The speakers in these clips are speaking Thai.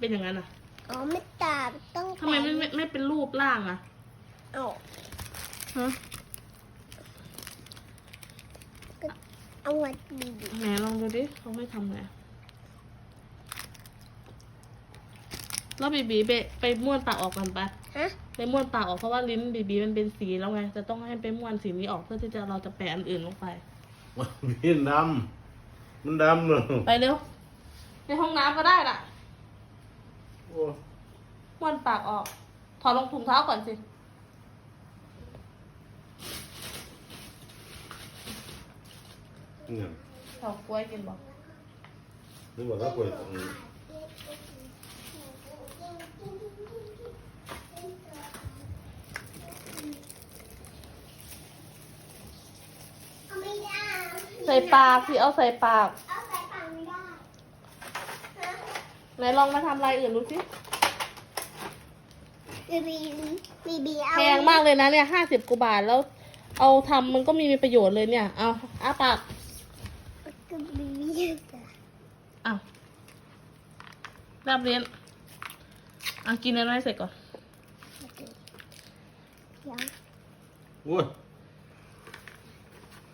เป็นอย่างนั้นอะอ๋อไม่ตาต้องทำไมไม่ไม่ไม่เป็นรูปร่างอะเอาฮะเอาวัดบีบีไหนลองดูดิเขาไม่ทำไงแล้วบีบีไปไปม้วนปากออกกันปะฮะไปม้วนปากออกเพราะว่าลิ้นบีบีมันเป็นสีแล้วไงจะต้องให้ไปม้วนสีนี้ออกเพื่อที่จะเราจะแปะอันอื่นลงไปพี่ดำมันดำเลยไปเร็วในห้องน้ำก็ได้ล่ะโอ้ม้วนปากออก ถอดรองถุงเท้าก่อนสิ เนี่ยถอดกล้วยกินบอกนึกว่าถ้าป่วยตรงนี้เอาไม่ได้ใส่ปากสิเอาใส่ปากเอาใส่ปากไม่ได้ฮะ ไหนลองมาทำลายอื่นดูสิบีบีบีบีเอาแพงมากเลยนะเนี่ยห้าสิบกว่าบาทแล้ว เอาทำมันก็มีประโยชน์เลยเนี่ย เอาอ้าปากก็บีบีจะเอารับเรียนเอากินอะไรเสร็จก่อนยังโอ้ย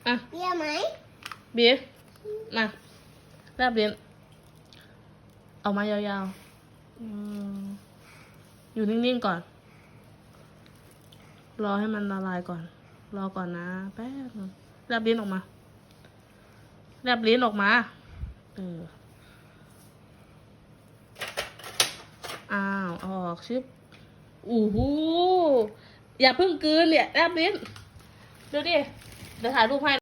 อะเปรี้ยวไหมเบียร์มารับเรียน เอามายาวๆอืมอยู่นิ่งๆก่อน รอให้มันละลายก่อน รอก่อนนะแป๊บนึงแลบลิ้นออกมาแลบลิ้นออกมา เออ อ้าวเอาออกชิบอู้หูอย่าเพิ่งกลืนเนี่ยแลบลิ้น ดูดิ เดี๋ยวถ่ายรูปให้